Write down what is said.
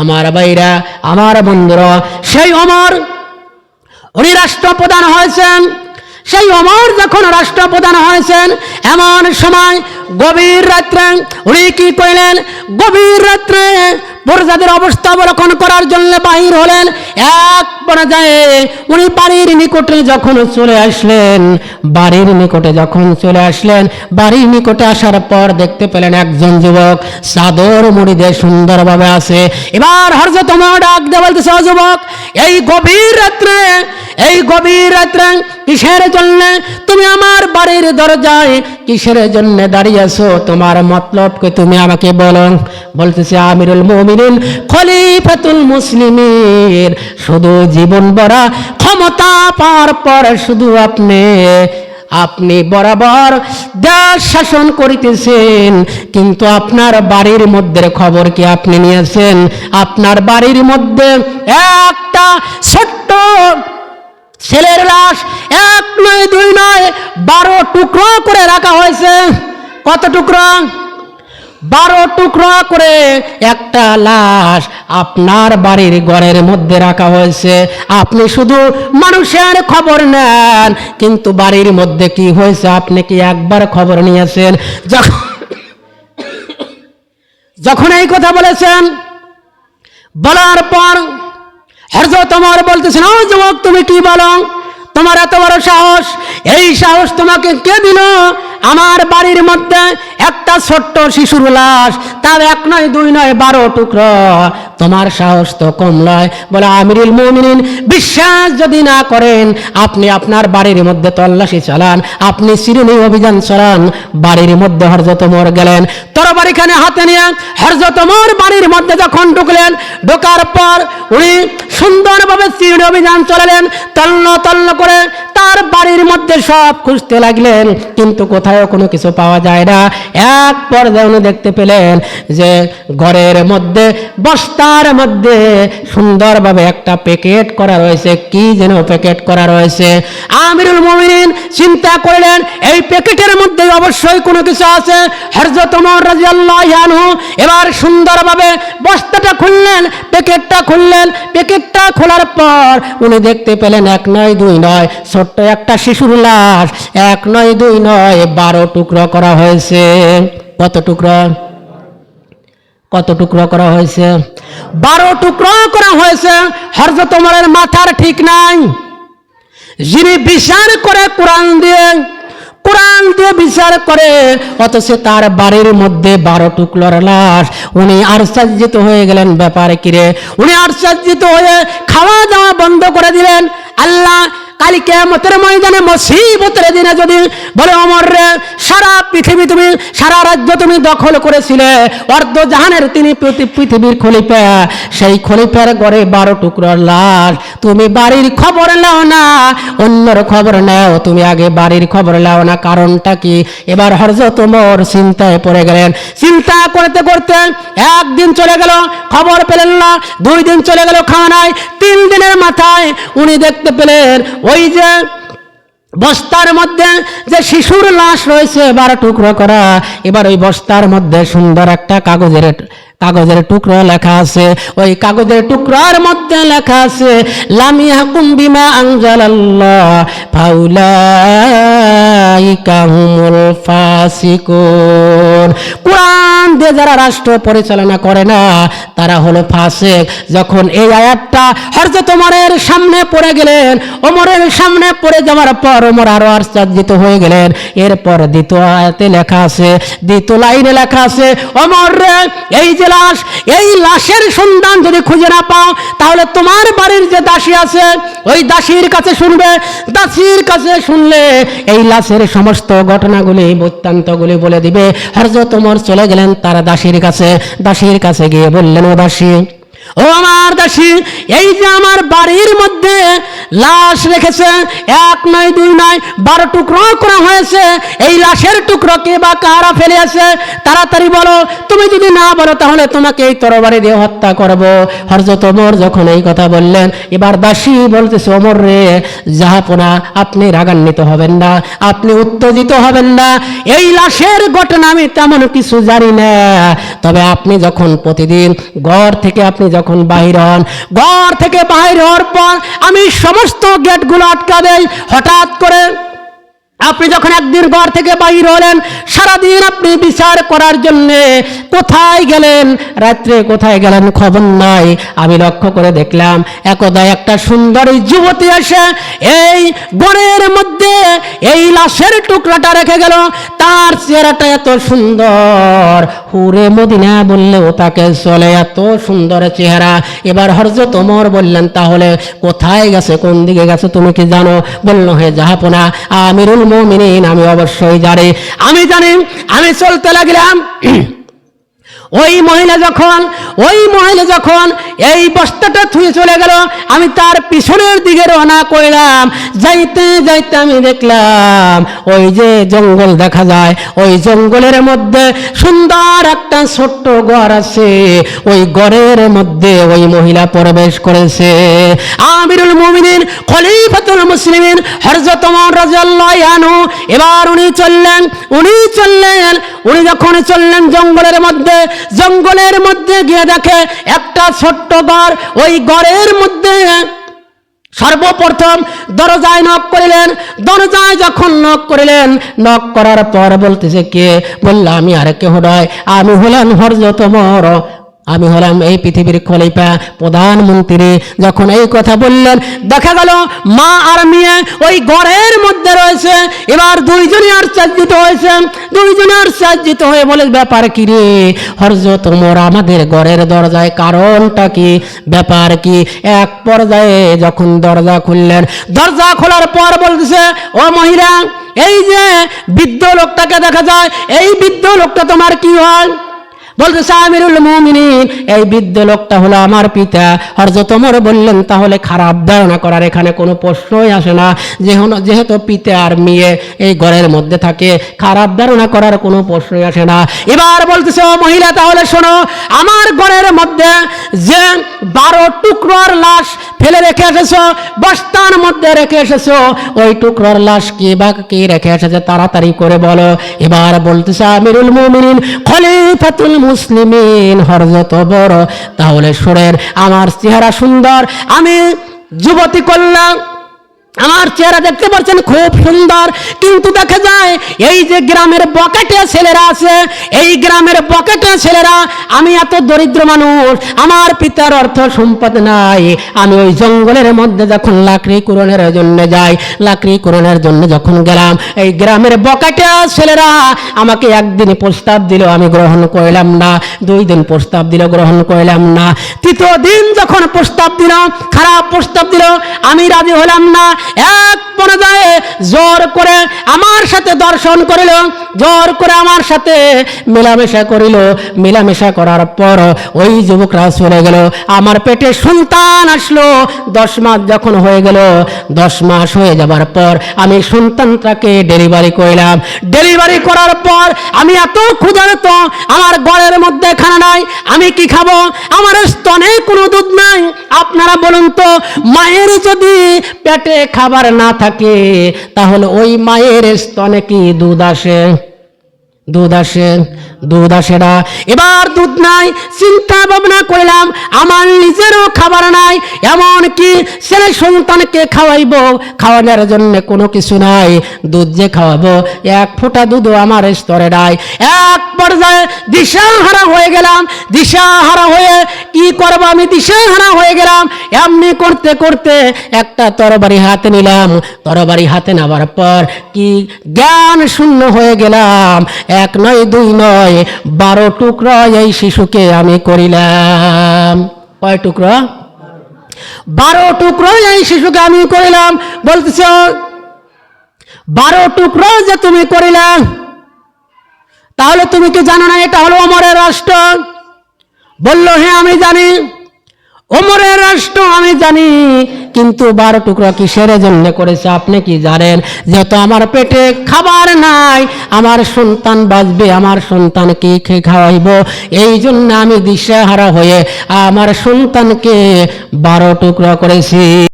আমার বাইরা আমার বন্ধুরা, সেই অমর উনি রাষ্ট্রপ্রধান হয়েছেন। সেই অমর যখন রাষ্ট্রপ্রধান হয়েছেন, এমন সময় গভীর রাত্রে উনি কি করলেন গভীর রাত্রে প্রজাদের অবস্থা অবলোকন করার জন্য বাহির হলেন। এক পর্যায়ে উনি বাড়ির নিকটে যখন চলে আসলেন, বাড়ির নিকটে যখন চলে আসলেন, বাড়ির নিকটে আসার পর দেখতে পেলেন একজন যুবক, চাদর মুড়ি দিয়ে সুন্দরভাবে আছে। এবার হরজত তোমার ডাক দিয়ে বলতেছে যুবক, এই গভীর রাত্রে, এই গভীর রাত্রে কিসের জন্য তুমি আমার বাড়ির দরজায় কিসের জন্য দাঁড়িয়েছো তোমার মতলবকে তুমি আমাকে বলো। বলতেছে, আমিরুল মুমিনিন, খলিফাতুল মুসলিমের শুধু জীবন ভরা ক্ষমতা পাওয়ার পর শুধু আপনি আপনি বরাবর দেশ শাসন করিতেছেন, কিন্তু আপনার বাড়ির মধ্যে খবর কি আপনি নিয়েছেন? আপনার বাড়ির মধ্যে একটা ছোট্ট ছেলের লাশ এক নয়, দুই নয়, বারো টুকরো করে রাখা হয়েছে। কত টুকরো? বারো টুকরো করে একটা লাশ আপনার বাড়ির ঘরের মধ্যে রাখা হয়েছে। আপনি শুধু মানুষের খবর নেন, কিন্তু বাড়ির মধ্যে কি হয়েছে আপনি কি একবার খবর নিয়েছেন? যখন যখন এই কথা বলেছেন, বলার পর হরজত তোমার বলতেছেন, ও যুবক, তুমি কি বলো? তোমার এত বড় সাহস? এই সাহস তোমাকে কে দিল? আমার বাড়ির মধ্যে একটা ছোট্ট শিশুর লাশ তার এক নয় দুই নয় বারো টুকরো তোমার সাহস তো কম নয়। বলে, আমিরুল মুমিনিন, বিশ্বাস যদি না করেন, আপনি আপনার বাড়ির মধ্যে তল্লাশি চালান, আপনি সিরিনি অভিযান চালান, বাড়ির মধ্যে হরজত মোর গেলেন। তরবারিখানে হাতে নিয়ে হরজত মোর বাড়ির মধ্যে যখন ঢুকলেন, ঢোকার পর উনি সুন্দরভাবে সিরিনি অভিযান চালালেন তন্ন তন্ন করে তার বাড়ির মধ্যে সব খুঁজতে লাগলেন, কিন্তু কোথাও কোনো কিছু পাওয়া যায় না। এক পর্যায়ে উনি দেখতে পেলেন যে, ঘরের মধ্যে বস্তার মধ্যে সুন্দরভাবে একটা প্যাকেট করা রয়েছে। কি যেন প্যাকেট করা রয়েছে? আমিরুল মুমিনিন চিন্তা করলেন, এই প্যাকেটের মধ্যে অবশ্যই কোনো কিছু আছে। হরজত এবার সুন্দরভাবে বস্তাটা খুললেন, প্যাকেটটা খুললেন। প্যাকেটটা খোলার পর উনি দেখতে পেলেন এক নয় দুই নয়, ছোট্ট একটা শিশুর লাশ। এক নয় দুই নয়, বারো টুকরো করা হয়েছে। কত টুকরো? কত টুকরো করা হয়েছে? বারো টুকরো করা হয়েছে। হরজত ওমরের মাথার ঠিক নাই। যিনি বিচার করে কোরআন দিয়ে কোরআন দিয়ে বিচার করে, অথচ তার বাড়ির মধ্যে বারো টুকলোর লাশ। উনি আশ্চর্যিত হয়ে গেলেন, ব্যাপারে কিরে উনি আশ্চর্যিত হয়ে খাওয়া দাওয়া বন্ধ করে দিলেন। আল্লাহ কালি কেমতের ময়দানে মুসিবতের দিনে যদি বলে, অমর রে, সারা পৃথিবী তুমি, সারা রাজ্য তুমি দখল করেছিলে, অর্ধ জাহানের তিনি পৃথিবীর খলিফা, সেই খলিফার ঘরে বারো টুকরোর লাশ। তুমি বাড়ির খবর নাও না, অন্যর খবর নাও, তুমি আগে বাড়ির খবর নাও না, কারণটা কি? এবার হরজত ওমর চিন্তায় পড়ে গেলেন। চিন্তা করতে করতে একদিন চলে গেল, খবর পেলেন না, দুই দিন চলে গেল খাওয়া নাই তিন দিনের মাথায় উনি দেখতে পেলেন ওই যে বস্তার মধ্যে যে শিশুর লাশ রয়েছে, এবার টুকরো করা। এবার ওই বস্তার মধ্যে সুন্দর একটা কাগজের কাগজের টুকরো লেখা আছে। ওই কাগজের টুকরার মধ্যে লেখা আছে লামিয়া হাকুম বিমা আনজালাল্লাহ, ফাউলাইকা হুমুল ফাসিকুন। কোরআন দিয়ে যারা রাষ্ট্র পরিচালনা করে না, তারা হলো ফাসেক। যখন এই আয়াতটা হরজত ওমরের সামনে পড়ে গেলেন, ওমরের সামনে পড়ে যাওয়ার পর ওমর আরও আশ্চর্যিত হয়ে গেলেন। এরপর দ্বিতীয় আয়াতে লেখা আছে, দ্বিতীয় লাইনে লেখা আছে, ওমর এই যে লাশ, এই লাশের সন্ধান যদি খুঁজে না পাও, তাহলে তোমার বাড়ির যে দাসী আছে, ওই দাসীর কাছে শুনবে। দাসীর কাছে শুনলে এই লাশের সমস্ত ঘটনাগুলি, বৃত্তান্তগুলি বলে দিবে। হরজত ওমর চলে গেলেন তার দাসীর কাছে দাসীর কাছে গিয়ে বললেন ও দাসী ও আমার দাসী, এই যে আমার বাড়ির মধ্যে লাশ রেখেছে, এক নয়, দুই নয়, বারো টুকরো করা হয়েছে, এই লাশের টুকরো কে বা কারা ফেলে আছে তাড়াতাড়ি বলো। তুমি যদি না বলো, তাহলে তোমাকে এই তরবারি দিয়ে হত্যা করব। হরজত ওমর যখন এই কথা বললেন, এবার দাসী বলতেছে, ওমর রে জাহাপনা আপনি রাগান্বিত হবেন না, আপনি উত্তেজিত হবেন না, এই লাশের ঘটনা আমি তেমন কিছু জানি না। তবে আপনি যখন প্রতিদিন ঘর থেকে আপনি যখন বাহির হন, ঘর থেকে বাহির হওয়ার পর আমি সমস্ত গেটগুলো আটকা দেই। হঠাৎ করে আপনি যখন একদিন ঘর থেকে বাইর হলেন, সারাদিন আপনি বিচার করার জন্য কোথায় গেলেন? রাত্রে কোথায় গেলেন খবর নাই। আমি লক্ষ্য করে দেখলাম, একদা একটা সুন্দরী যুবতী এসে এই বনের মধ্যে এই লাশের টুকরাটা রেখে গেল। তার চেহারাটা এত সুন্দর। হুরে মদিনা বললেও তাকে চলে এত সুন্দর চেহারা। এবার হরজত ওমর বললেন, তাহলে কোথায় গেছে? কোন দিকে গেছে? তুমি কি জানো? বলল, হে জাহাপনা, আমিরুল মুমিনিন আমি অবশ্যই জানি। আমি জানি আমি চলতে লাগলাম। ওই মহিলা যখন, ওই মহিলা যখন এই বস্তাটা থুয়ে চলে গেল, আমি তার পিছনের দিকে রওনা করলাম। যাইতে যাইতে আমি দেখলাম, ওই যে জঙ্গল দেখা যায়, ওই জঙ্গলের মধ্যে সুন্দর একটা ছোট্ট ঘর আছে। ওই ঘরের মধ্যে ওই মহিলা প্রবেশ করেছে। আমিরুল মুমিনিন, খলিফাতুল মুসলিমিন রাদিয়াল্লাহু আনহু, এবার উনি চললেন উনি চললেন উনি যখন চললেন জঙ্গলের মধ্যে জঙ্গলের মধ্যে গিয়ে দেখে একটা ছোট্ট ঘর, ওই ঘরের মধ্যে সর্বপ্রথম দরজায় নক করিলেন। দরজায় যখন নক করিলেন নক করার পর বলতেছে কে? বললাম আমি আর কেহ নয়, আমি হলাম হরজতমর আমি হলাম এই পৃথিবীর খলিফা, প্রধানমন্ত্রী। যখন এই কথা বললেন, দেখা গেল মা আর মেয়ে ওই ঘরের মধ্যে রয়েছে। এবার দুইজনই আর চার্জিত হয়েছে। দুইজনে আর চার্জিত হয়ে বলে, ব্যাপার কি রে? হরজ, তোমর আমাদের ঘরের দরজায় কারণটা কি? ব্যাপার কি? এক পর্যায়ে যখন দরজা খুললেন, দরজা খোলার পর বলতেছে, ও মহিলা, এই যে বৃদ্ধ লোকটাকে দেখা যায়, এই বৃদ্ধ লোকটা তোমার কি হয়? বলতেছে আমিরুল মুমিনিন, এই বৃদ্ধ লোকটা হলো আমার পিতা। হরজত ওমর বললেন, তাহলে খারাপ ধারণা করার এখানে কোনো প্রশ্নই আসে না। যেহেতু পিতা আর মেয়ে এই ঘরের মধ্যে থাকে, খারাপ ধারণা করার কোনো প্রশ্নই আসে না। এবার বলতেছে, ও মহিলা, তাহলে শোনো, আমার ঘরের মধ্যে যে বারো টুকরোর লাশ ফেলে রেখে এসেছ, বস্তার মধ্যে রেখে এসেছ, ওই টুকরোর লাশ কি বা কি রেখে এসেছে তাড়াতাড়ি করে বলো। এবার বলতেছে, আমিরুল মুমিনিন, খলিফাতুল মুসলিমিন হরজত বড় তাহলে সুরের আমার চেহারা সুন্দর। আমি যুবতী করলাম আমার চেহারা দেখতে পাচ্ছেন খুব সুন্দর, কিন্তু দেখা যায় এই যে গ্রামের বকেটে ছেলেরা আছে, এই গ্রামের বকেটে ছেলেরা, আমি এত দরিদ্র মানুষ, আমার পিতার অর্থ সম্পদ নাই। আমি ওই জঙ্গলের মধ্যে যখন লাকড়ি কুরনের জন্য যাই, লাকড়ি কুরনের জন্য যখন গেলাম, এই গ্রামের বকেটে ছেলেরা আমাকে একদিন প্রস্তাব দিল, আমি গ্রহণ করলাম না। দুই দিন প্রস্তাব দিল, গ্রহণ করলাম না। তৃতীয় দিন যখন প্রস্তাব দিল, খারাপ প্রস্তাব দিল, আমি রাজি হলাম না। এক পর্যায়ে জোর করে আমার সাথে দর্শন করিল, জোর করে আমার সাথে মেলামেশা করিল। মেলামেশা করার পর ওই যুবকরা চলে গেল। আমার পেটে সন্তান আসলো। দশ মাস যখন হয়ে গেল, দশ মাস হয়ে যাবার পর আমি সন্তানটাকে ডেলিভারি করলাম। ডেলিভারি করার পর আমি এত ক্ষুধার্ত, আমার গড়ের মধ্যে খানা নাই, আমি কি খাব? আমার স্তনে কোনো দুধ নাই। আপনারা বলুন তো, মায়ের যদি পেটে খাবার না থাকে, তাহলে ওই মায়ের স্তনে কি দুধ আসে? দুধ আসে দুধ আসে না। এবার দুধ নাই, চিন্তা ভাবনা করলাম, আমার নিজেরও খাবার নাই, এমন কি ছেলে সন্তানকে খাওয়াইব? খাওয়ানোর জন্য কোনো কিছু নাই, দুধ যে খাওয়াবো, এক ফোঁটা দুধও আমার স্তরে নাই। এক পর্যায়ে দিশাহারা হয়ে গেলাম, দিশাহারা হয়ে কি করব আমি? দিশাহারা হয়ে গেলাম। এমনি করতে করতে একটা তরবারি হাতে নিলাম। তরবারি হাতে নেওয়ার পর কি জ্ঞান শূন্য হয়ে গেলাম। এক নয়, দুই নয়, বারো টুকরো এই শিশুকে আমি করিলাম। কয় টুকরো? বারো টুকরো এই শিশুকে আমি করিলাম। বলতেছ, বারো টুকরো যে তুমি করিলাম তাহলে তুমি কি জানো না এটা হলো অমরের রাষ্ট্র? বলল হ্যাঁ আমি জানি। ওমরের রাষ্ট্র আমি জানি, কিন্তু বারো টুকরা কিসের জন্য করেছে, আপনি কি জানেন? যেহেতু আমার পেটে খাবার নাই, আমার সন্তান বাঁচবে, আমার সন্তানকে খে খাওয়াইব? এই জন্য আমি দিশাহারা হয়ে আমার সন্তানকে বারো টুকরো করেছি।